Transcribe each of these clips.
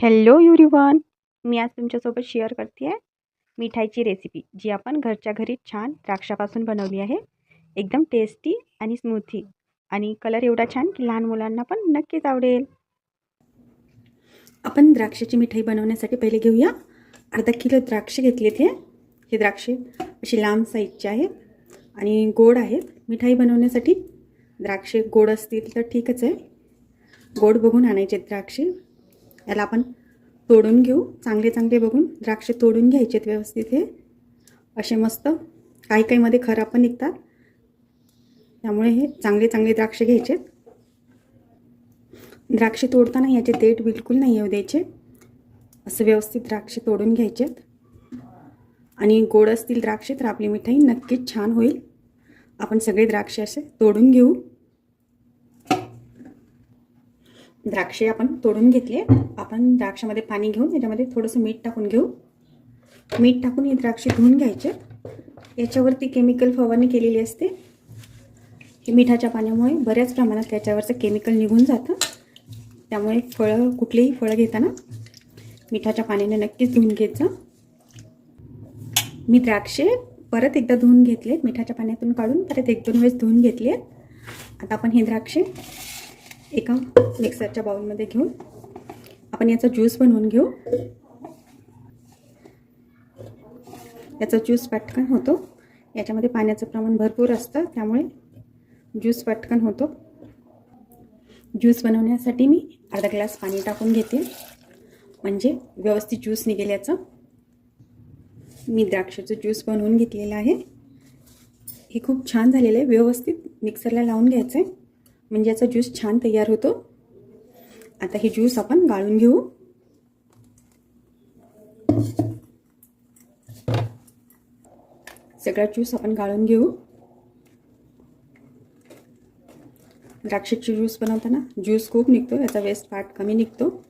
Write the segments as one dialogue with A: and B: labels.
A: Hello युरिवन मी आज तुमच्यासोबत share करते आहे मिठाईची रेसिपी जी आपण घरच्या घरी छान द्राक्षापासून बनवली आहे. एकदम टेस्टी आणि स्मूथी आणि कलर एवढा छान की लहान मुलांना पण नक्कीच आवडेल. आपण द्राक्षाची मिठाई बनवण्यासाठी पहिले घेऊया. अर्धा किलो द्राक्ष घेतली ते हे द्राक्षे अशी लांब साईजचे आहेत आणि गोड आहेत. मिठाई बनवण्यासाठी द्राक्षे गोड असतील तर ठीकच आहे. गोड बघून आणायचे द्राक्षे. याला आपण तोडून घेऊ. चांगले चांगले बघून द्राक्षे तोडून घ्यायचे आहेत व्यवस्थित हे. असे मस्त काही काहीमध्ये खराब पण निघतात. त्यामुळे हे चांगले चांगले द्राक्षे घ्यायचे द्राक्षे तोडताना याचे देठ बिलकुल नाही येऊ द्यायचे. असं व्यवस्थित द्राक्षे तोडून घ्यायचेत. आणि गोड असतील द्राक्षे तर आपली मिठाई नक्कीच छान होईल. आपण सगळे द्राक्षे असे तोडून घेऊ. द्राक्षे आपण तोडून घेतले. आपण द्राक्षामध्ये पाणी घेऊन त्याच्यामध्ये थोडंसं मीठ टाकून घेऊ. मीठ टाकून हे द्राक्षे धुवून घ्यायचे. याच्यावरती केमिकल फवारणी केलेली असते. हे मिठाच्या पाण्यामुळे बऱ्याच प्रमाणात त्याच्यावरचं केमिकल निघून जातं. त्यामुळे फळं कुठलीही फळं घेताना मिठाच्या पाण्याने नक्कीच धुवून घेत जा मी द्राक्षे परत एकदा धुवून घेतले मिठाच्या पाण्यातून काढून परत एक दोन वेळेस धुवून घेतले आता आपण हे द्राक्षे एका मिक्सरच्या बाउलमध्ये घेऊन आपण याचा ज्यूस बनवून घेऊ. याचा ज्यूस पटकन होतो. याच्यामध्ये पाण्याचं प्रमाण भरपूर असतं त्यामुळे ज्यूस पटकन होतो. ज्यूस बनवण्यासाठी मी अर्धा ग्लास पाणी टाकून घेते. म्हणजे व्यवस्थित ज्यूस निघेल याचं मी द्राक्षाचं ज्यूस बनवून घेतलेलं आहे. हे खूप छान झालेलं आहे. व्यवस्थित मिक्सरला लावून घ्यायचं आहे. म्हणजे याचा ज्यूस छान तयार होतो. आता हे ज्यूस आपण गाळून घेऊ. सगळा ज्यूस आपण गाळून घेऊ. द्राक्षाची ज्यूस बनवताना ज्यूस खूप निघतो याचा वेस्ट पार्ट कमी निघतो.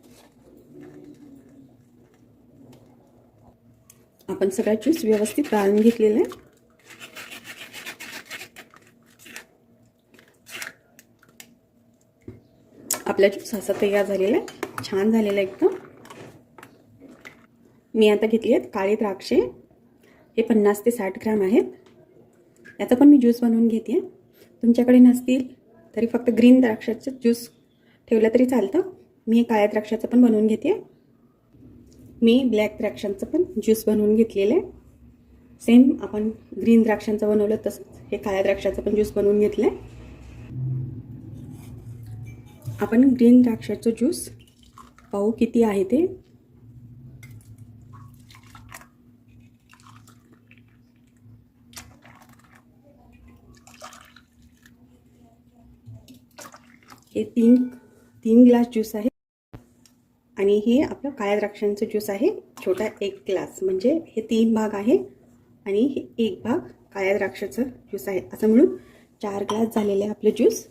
A: आपण सगळा ज्यूस व्यवस्थित गाळून घेतलेला आहे. आपला ज्यूस असा तयार झालेला आहे. छान झालेला एकदम. मी आता घेतली आहेत काळे द्राक्षे. हे पन्नास ते साठ ग्राम आहेत. याचा पण मी ज्यूस बनवून घेते. तुमच्याकडे नसतील तरी फक्त ग्रीन द्राक्षाचं ज्यूस ठेवलं तरी चालतं. मी काळ्या द्राक्षाचं पण बनवून घेते. मी ब्लॅक द्राक्षांचं पण ज्यूस बनवून घेतलेलं आहे. सेम आपण ग्रीन द्राक्षांचं बनवलं तसंच हे काळ्या द्राक्षाचं पण ज्यूस बनवून घेतलं आहे आपण ग्रीन द्राक्षाचं ज्यूस पाहू किती आहे ते. हे तीन तीन ग्लास ज्यूस आहे. आणि हे आपलं काळ्या द्राक्षांचं ज्यूस आहे. छोटा एक ग्लास म्हणजे हे तीन भाग आहे. आणि हे एक भाग काळ्या द्राक्षाचं ज्यूस आहे. असं म्हणून चार ग्लास झालेले आहे आपलं ज्यूस.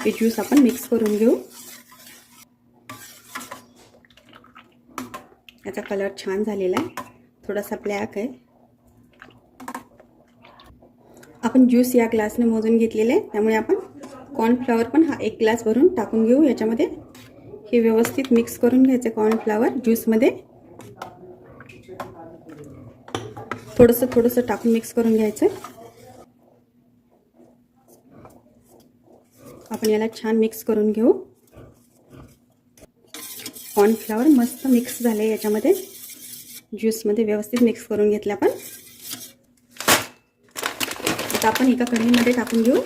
A: हे ज्यूस आपण मिक्स करून घेऊ. याचा कलर छान झालेला आहे. थोडासा ब्लॅक आहे. आपण ज्यूस या ग्लासने मोजून घेतलेले आहे. त्यामुळे आपण कॉर्नफ्लॉवर पण हा एक ग्लास भरून टाकून घेऊ. याच्यामध्ये हे व्यवस्थित मिक्स करून घ्यायचं कॉर्नफ्लॉवर ज्यूसमध्ये थोडंसं थोडंसं टाकून मिक्स करून घ्यायचं. आपण याला छान मिक्स करून घेऊ. कॉर्नफ्लॉवर मस्त मिक्स झाले याच्यामध्ये. ज्यूसमध्ये व्यवस्थित मिक्स करून घेतलं आपण. आता आपण एका कढईमध्ये टाकून घेऊ.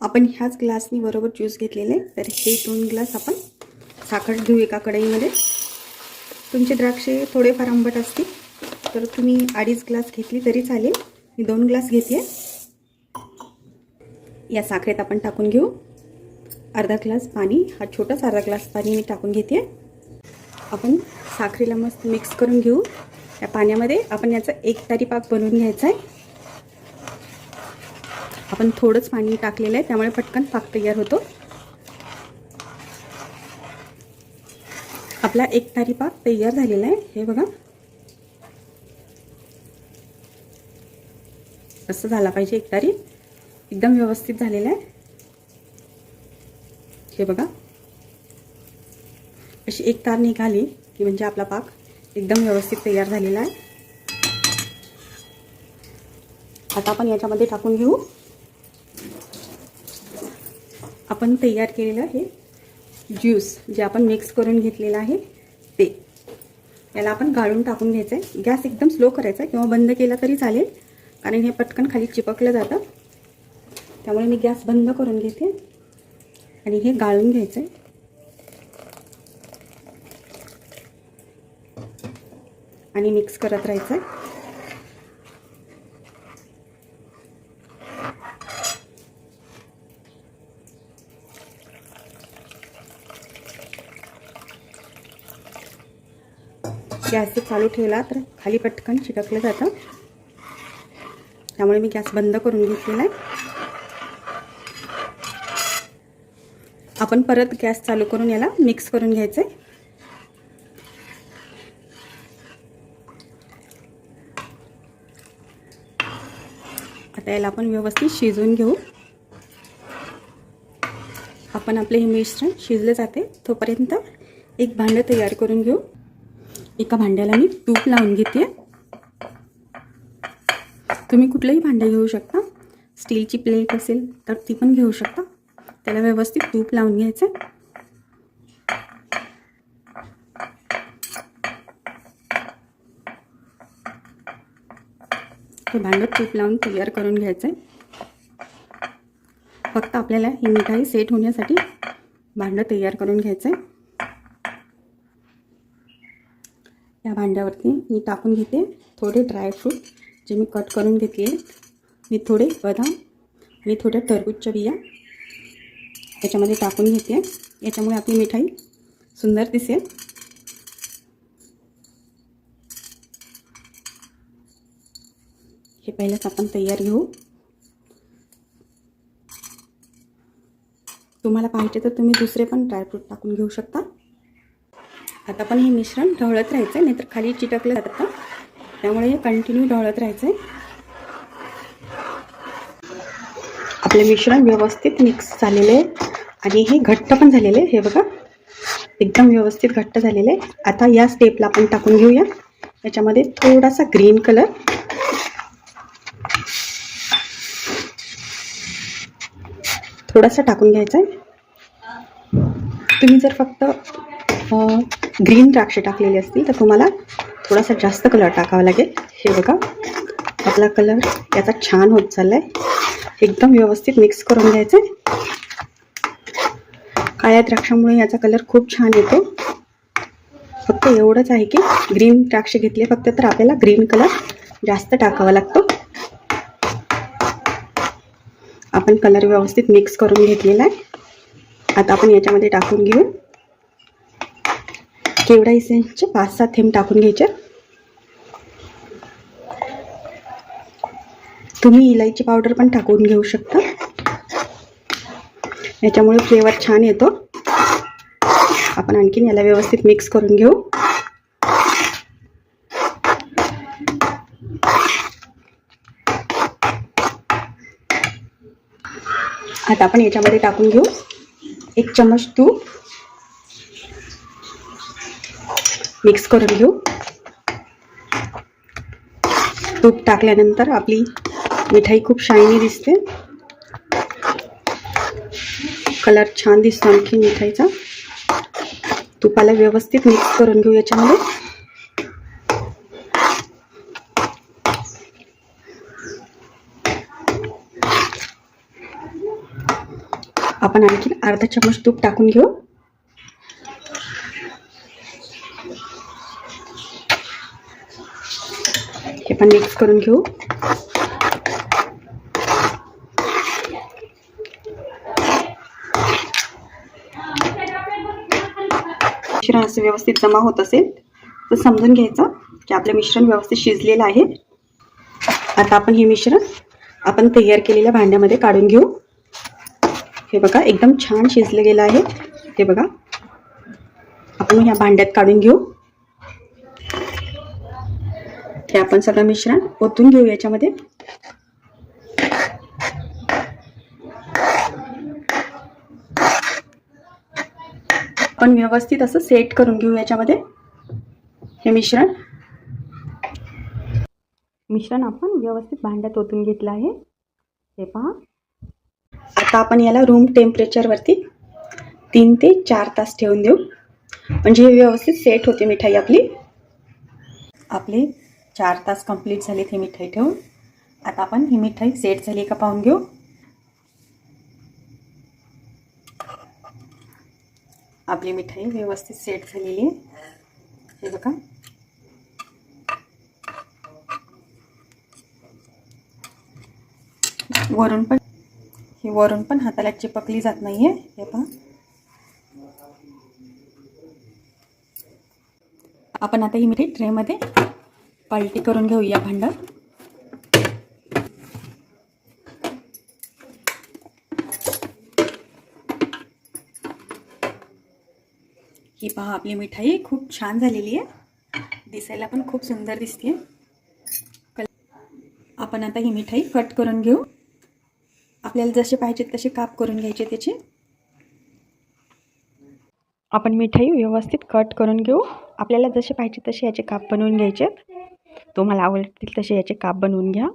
A: आपण ह्याच ग्लासनी बरोबर ज्यूस घेतलेले. तर हे दोन ग्लास आपण साखर घेऊ एका कढईमध्ये. तुमचे द्राक्षे थोडेफार आंबट असतील तर तुम्ही अडीच ग्लास घेतली तरी चालेल. मी दोन ग्लास घेते या साखरेत आपण टाकून घेऊ. अर्धा ग्लास पाणी हा छोटाच अर्धा ग्लास पाणी मी टाकून घेते. आपण साखरेला मस्त मिक्स करून घेऊ. या पाण्यामध्ये आपण याचा एक तारी पाक बनवून घ्यायचा आहे. आपण थोडंच पाणी टाकलेलं आहे त्यामुळे पटकन पाक तयार होतो. आपला एक तारी पाक तयार झालेला आहे. हे बघा. असं झाला पाहिजे एक तारीख एकदम व्यवस्थित झालेलं आहे. हे बघा. अशी एक तार निघाली की म्हणजे आपला पाक एकदम व्यवस्थित तयार झालेला आहे. आता आपण याच्यामध्ये टाकून घेऊ. आपण तयार केलेलं हे ज्यूस जे आपण मिक्स करून घेतलेलं आहे ते. याला आपण गाळून टाकून घ्यायचं आहे गॅस एकदम स्लो करायचा आहे किंवा बंद केला तरी चालेल. कारण हे पटकन खाली चिपकलं जातं. त्यामुळे मी गॅस बंद करून घेते आणि हे गाळून घ्यायचं आहे आणि मिक्स करत राहायचं आहे गॅस जर चालू ठेवला तर खाली पटकन चिटकलं जातं. त्यामुळे मी गॅस बंद करून घेतलेला आहे. आपण परत गॅस चालू करून याला मिक्स करून घ्यायचं आहे आता याला आपण व्यवस्थित शिजवून घेऊ. आपण आपले हे मिश्रण शिजलं जाते तोपर्यंत एक भांडं तयार करून घेऊ. एका भांड्याला मी तूप लावून घेते. तुम्ही कुठलंही भांडं घेऊ शकता. स्टीलची प्लेट असेल तर ती पण घेऊ शकता. त्याला व्यवस्थित तूप लावून घ्यायचं. हे भांडं तूप लावून तयार करून घ्यायचं आहे फक्त आपल्याला ही मिठाई सेट होण्यासाठी भांडं तयार करून घ्यायचं आहे या भांड्यावरती मी टाकून घेते थोडे ड्रायफ्रूट जे मी कट करून घेतले मी थोडे बदाम आणि थोड्या टरबूजच्या बिया याच्यामध्ये टाकून घेते. याच्यामुळे आपली मिठाई सुंदर दिसेल. हे पहिलंच आपण तयार घेऊ. तुम्हाला पाहिजे तर तुम्ही दुसरे पण ड्रायफ्रूट टाकून घेऊ शकता. आता पण हे मिश्रण ढवळत राहायचं आहे नाहीतर खाली चिटकलं जातं. त्यामुळे हे कंटिन्यू ढवळत राहायचं आहे आपले मिश्रण व्यवस्थित मिक्स झालेले आहे. आणि हे घट्ट पण झालेले आहे हे बघा. एकदम व्यवस्थित घट्ट झालेले आहे. आता या स्टेपला आपण टाकून घेऊया. याच्यामध्ये थोडासा ग्रीन कलर थोडासा टाकून घ्यायचा आहे. तुम्ही जर फक्त ग्रीन द्राक्ष टाकलेले असतील तर तुम्हाला थोडासा जास्त कलर टाकावा लागेल. हे बघा. आपला कलर याचा छान होत चालला आहे एकदम व्यवस्थित मिक्स करून घ्यायचं आहे काळ्या द्राक्षामुळे याचा कलर खूप छान येतो. फक्त एवढंच आहे की ग्रीन द्राक्ष घेतले फक्त तर आपल्याला ग्रीन कलर जास्त टाकावा लागतो. आपण कलर व्यवस्थित मिक्स करून घेतलेला आहे. आता आपण याच्यामध्ये टाकून घेऊ. केवडा इसेंटचे पाच सात थेंब टाकून घ्यायचे. तुम्ही इलायची पावडर पण टाकून घेऊ शकता. याच्यामुळे फ्लेवर छान येतो. आपण आणखीन याला व्यवस्थित मिक्स करून घेऊ. आता आपण याच्यामध्ये टाकून घेऊ. एक चमच तूप. मिक्स करून घेऊ. तूप टाकल्यानंतर आपली मिठाई खूप शायनी दिसते. कलर छान दिसतो आणखी मिठाईचा. तुपाला व्यवस्थित मिक्स करून घेऊ याच्यामध्ये. आपण आणखी अर्धा चमच तूप टाकून घेऊ. हे पण मिक्स करून घेऊ. मिश्रण असं व्यवस्थित जमा होत असेल तर समजून घ्यायचं की आपलं मिश्रण व्यवस्थित शिजलेलं आहे. आता आपण हे मिश्रण आपण तयार केलेल्या भांड्यामध्ये काढून घेऊ. हे बघा एकदम छान शिजलं गेलं आहे. हे बघा आपण ह्या भांड्यात काढून घेऊ. हे आपण सगळं मिश्रण ओतून घेऊ याच्यामध्ये. आपण व्यवस्थित असं सेट करून घेऊ याच्यामध्ये. हे मिश्रण. मिश्रण आपण व्यवस्थित भांड्यात ओतून घेतलं आहे. हे पहा. आता आपण याला रूम टेम्परेचरवरती तीन ते चार तास ठेवून देऊ. म्हणजे हे व्यवस्थित सेट होते मिठाई आपली. आपले चार तास कंप्लीट झालेत ही मिठाई ठेवून. आता आपण ही मिठाई सेट झाली का पाहून घेऊ. आपली मिठाई व्यवस्थित सेट झालेली आहे. हे बघा. वरून पण ही वरून पण हाताला चिपकली जात नाहीये. हे पहा. आपण आता ही मिठाई ट्रेमध्ये पालटी करून घेऊया भांडं. ही पहा आपली मिठाई खूप छान झालेली आहे. दिसायला पण खूप सुंदर दिसते कल आपण आता ही मिठाई कट करून घेऊ. आपल्याला जसे पाहिजेत तसे काप करून घ्यायचे त्याचे. आपण मिठाई व्यवस्थित कट करून घेऊ. आपल्याला जसे पाहिजे तसे याचे काप बनवून घ्यायचे. तुम्हाला आवडतील तसे याचे काप बनवून घ्या.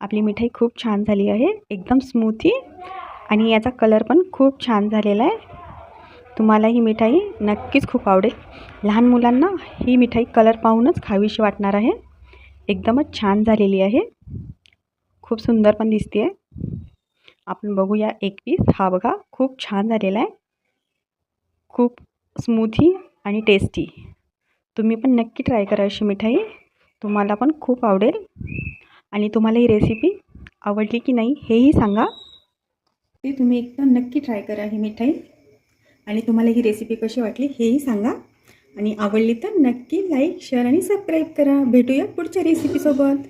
A: आपली मिठाई खूप छान झाली आहे. एकदम स्मूथी. आणि याचा कलर पण खूप छान झालेला आहे. तुम्हाला ही मिठाई नक्कीच खूप आवडेल. लहान मुलांना ही मिठाई कलर पाहूनच खावीशी वाटणार आहे. एकदमच छान झालेली आहे. खूप सुंदर पण दिसते आहे आपण बघूया एक पीस हा बघा खूप छान झालेला आहे. खूप स्मूथी आणि टेस्टी तुम्ही पण नक्की ट्राय करा अशी मिठाई. तुम्हाला पण खूप आवडेल. आणि तुम्हाला ही रेसिपी आवडली की नाही हेही सांगा. ते तुम्ही एकदा नक्की ट्राय करा ही मिठाई. आणि तुम्हाला ही रेसिपी कशी वाटली हेही सांगा. आणि आवडली तर नक्की लाईक शेअर आणि सबस्क्राईब करा. भेटूया पुढच्या रेसिपीसोबत